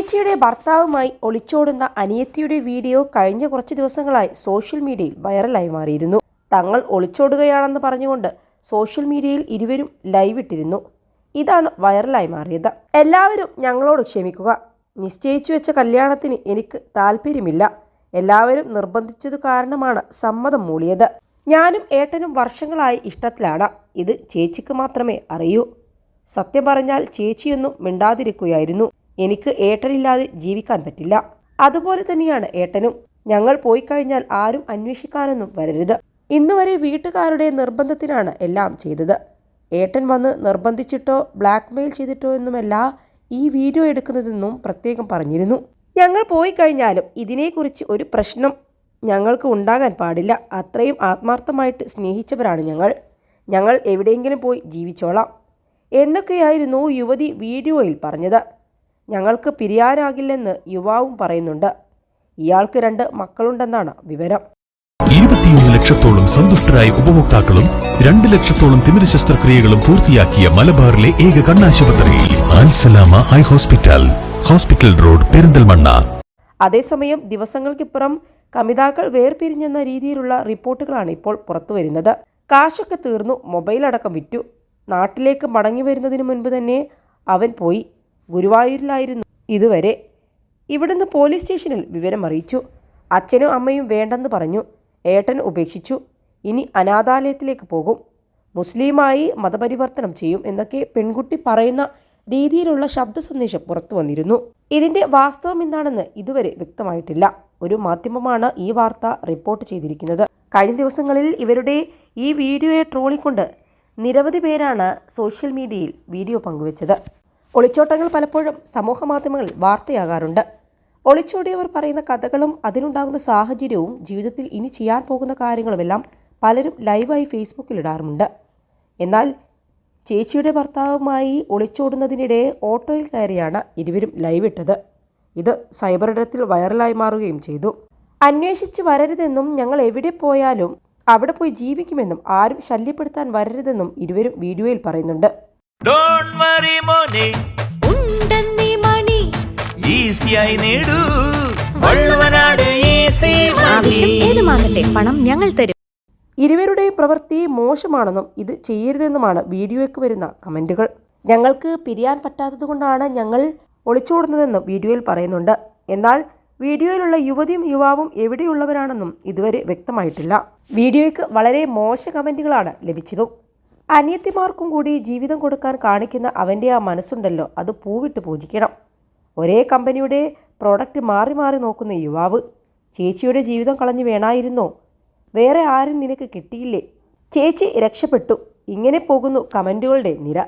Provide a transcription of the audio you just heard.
ചേച്ചിയുടെ ഭർത്താവുമായി ഒളിച്ചോടുന്ന അനിയത്തിയുടെ വീഡിയോ കഴിഞ്ഞ കുറച്ച് ദിവസങ്ങളായി സോഷ്യൽ മീഡിയയിൽ വൈറലായി മാറിയിരുന്നു. തങ്ങൾ ഒളിച്ചോടുകയാണെന്ന് പറഞ്ഞുകൊണ്ട് സോഷ്യൽ മീഡിയയിൽ ഇരുവരും ലൈവ് ഇട്ടിരുന്നു. ഇതാണ് വൈറലായി മാറിയത്. എല്ലാവരും ഞങ്ങളോട് ക്ഷമിക്കുക. നിശ്ചയിച്ചു വെച്ച കല്യാണത്തിന് എനിക്ക് താല്പര്യമില്ല. എല്ലാവരും നിർബന്ധിച്ചതു കാരണമാണ് സമ്മതം മൂളിയത്. ഞാനും ഏട്ടനും വർഷങ്ങളായി ഇഷ്ടത്തിലാണ്. ഇത് ചേച്ചിക്ക് മാത്രമേ അറിയൂ. സത്യം പറഞ്ഞാൽ ചേച്ചിയൊന്നും മിണ്ടാതിരിക്കുകയായിരുന്നു. എനിക്ക് ഏട്ടനില്ലാതെ ജീവിക്കാൻ പറ്റില്ല. അതുപോലെ തന്നെയാണ് ഏട്ടനും. ഞങ്ങൾ പോയി കഴിഞ്ഞാൽ ആരും അന്വേഷിക്കാനൊന്നും വരരുത്. ഇന്നുവരെ വീട്ടുകാരുടെ നിർബന്ധത്തിനാണ് എല്ലാം ചെയ്തത്. ഏട്ടൻ വന്ന് നിർബന്ധിച്ചിട്ടോ ബ്ലാക്ക്മെയിൽ ചെയ്തിട്ടോ എന്നുമല്ല ഈ വീഡിയോ എടുക്കുന്നതെന്നും പ്രത്യേകം പറഞ്ഞിരുന്നു. ഞങ്ങൾ പോയി കഴിഞ്ഞാലും ഇതിനെക്കുറിച്ച് ഒരു പ്രശ്നം ഞങ്ങൾക്ക് ഉണ്ടാകാൻ പാടില്ല. അത്രയും ആത്മാർത്ഥമായിട്ട് സ്നേഹിച്ചവരാണ് ഞങ്ങൾ. ഞങ്ങൾ എവിടെയെങ്കിലും പോയി ജീവിച്ചോളാം. എന്നൊക്കെയായിരുന്നു യുവതി വീഡിയോയിൽ പറഞ്ഞത്. ഞങ്ങൾക്ക് പിരിയാനാകില്ലെന്ന് യുവാവും പറയുന്നുണ്ട്. ഇയാൾക്ക് രണ്ട് മക്കളുണ്ടെന്നാണ് വിവരം. ഇരുപത്തിയൊന്ന് ലക്ഷത്തോളം സന്തുഷ്ടരായ ഉപഭോക്താക്കളും രണ്ട് ലക്ഷത്തോളം തിമിര ശസ്ത്രക്രിയകളും പൂർത്തിയാക്കിയ മലബാറിലെ ഏക കണ്ണാശുപത്രി Al Salama eye hospital hospital road Perinthalmanna. അതേസമയം ദിവസങ്ങൾക്കിപ്പുറം കമിതാക്കൾ വേർപിരിഞ്ഞെന്ന രീതിയിലുള്ള റിപ്പോർട്ടുകളാണ് ഇപ്പോൾ പുറത്തുവരുന്നത്. കാശൊക്കെ തീർന്നു മൊബൈൽ അടക്കം വിറ്റു. നാട്ടിലേക്ക് മടങ്ങി വരുന്നതിന് മുൻപ് തന്നെ അവൻ പോയി. ഗുരുവായൂരിലായിരുന്നു. ഇതുവരെ ഇവിടുന്ന് പോലീസ് സ്റ്റേഷനിൽ വിവരം അറിയിച്ചു. അച്ഛനും അമ്മയും വേണ്ടെന്ന് പറഞ്ഞു. ഏട്ടൻ ഉപേക്ഷിച്ചു. ഇനി അനാഥാലയത്തിലേക്ക് പോകും. മുസ്ലിമായി മതപരിവർത്തനം ചെയ്യും എന്നൊക്കെ പെൺകുട്ടി പറയുന്ന രീതിയിലുള്ള ശബ്ദ സന്ദേശം പുറത്തു വന്നിരുന്നു. ഇതിന്റെ വാസ്തവം എന്താണെന്ന് ഇതുവരെ വ്യക്തമായിട്ടില്ല. ഒരു മാധ്യമമാണ് ഈ വാർത്ത റിപ്പോർട്ട് ചെയ്തിരിക്കുന്നത്. കഴിഞ്ഞ ദിവസങ്ങളിൽ ഇവരുടെ ഈ വീഡിയോയെ ട്രോളിക്കൊണ്ട് നിരവധി പേരാണ് സോഷ്യൽ മീഡിയയിൽ വീഡിയോ പങ്കുവച്ചത്. ഒളിച്ചോട്ടങ്ങൾ പലപ്പോഴും സമൂഹ മാധ്യമങ്ങളിൽ വാർത്തയാകാറുണ്ട് ഒളിച്ചോടിയവർ പറയുന്ന കഥകളും അതിനുണ്ടാകുന്ന സാഹചര്യവും ജീവിതത്തിൽ ഇനി ചെയ്യാൻ പോകുന്ന കാര്യങ്ങളുമെല്ലാം പലരും ലൈവായി ഫേസ്ബുക്കിൽ ഇടാറുമുണ്ട് എന്നാൽ ചേച്ചിയുടെ ഭർത്താവുമായി ഒളിച്ചോടുന്നതിനിടെ ഓട്ടോയിൽ കയറിയാണ് ഇരുവരും ലൈവ് ഇട്ടത് ഇത് സൈബർ ഇടത്തിൽ വൈറലായി മാറുകയും ചെയ്തു. അന്വേഷിച്ച് വരരുതെന്നും ഞങ്ങൾ എവിടെ പോയാലും അവിടെ പോയി ജീവിക്കുമെന്നും ആരും ശല്യപ്പെടുത്താൻ വരരുതെന്നും ഇരുവരും വീഡിയോയിൽ പറയുന്നുണ്ട്. ഡോണ്ട് വറി മോനെ. ഉണ്ടെന്നീ മണി. ഈസിയായി നേടൂ. വള്ളുവനാട് ഈസി ആവശ്യം ഏതുമാകട്ടെ പണം ഞങ്ങൾ തരും. ഇരുവരുടെയും പ്രവൃത്തി മോശമാണെന്നും ഇത് ചെയ്യരുതെന്നുമാണ് വീഡിയോയ്ക്ക് വരുന്ന കമന്റുകൾ ഞങ്ങൾക്ക് പിരിയാൻ പറ്റാത്തതുകൊണ്ടാണ് ഞങ്ങൾ ഒളിച്ചോടുന്നതെന്ന് വീഡിയോയിൽ പറയുന്നുണ്ട്. എന്നാൽ വീഡിയോയിലുള്ള യുവതിയും യുവാവും എവിടെയുള്ളവരാണെന്നും ഇതുവരെ വ്യക്തമായിട്ടില്ല. വീഡിയോയ്ക്ക് വളരെ മോശ കമന്റുകളാണ് ലഭിച്ചതും. അനിയത്തിമാർക്കും കൂടി ജീവിതം കൊടുക്കാൻ കാണിക്കുന്ന അവന്റെ ആ മനസ്സുണ്ടല്ലോ അത് പൂവിട്ട് പൂജിക്കണം. ഒരേ കമ്പനിയുടെ പ്രോഡക്റ്റ് മാറി മാറി നോക്കുന്ന യുവാവ് ചേച്ചിയുടെ ജീവിതം കളഞ്ഞു വേണായിരുന്നോ? വേറെ ആരും നിനക്ക് കിട്ടിയില്ലേ? ചേച്ചി രക്ഷപ്പെട്ടു. ഇങ്ങനെ പോകുന്നു കമന്റുകളുടെ നിര.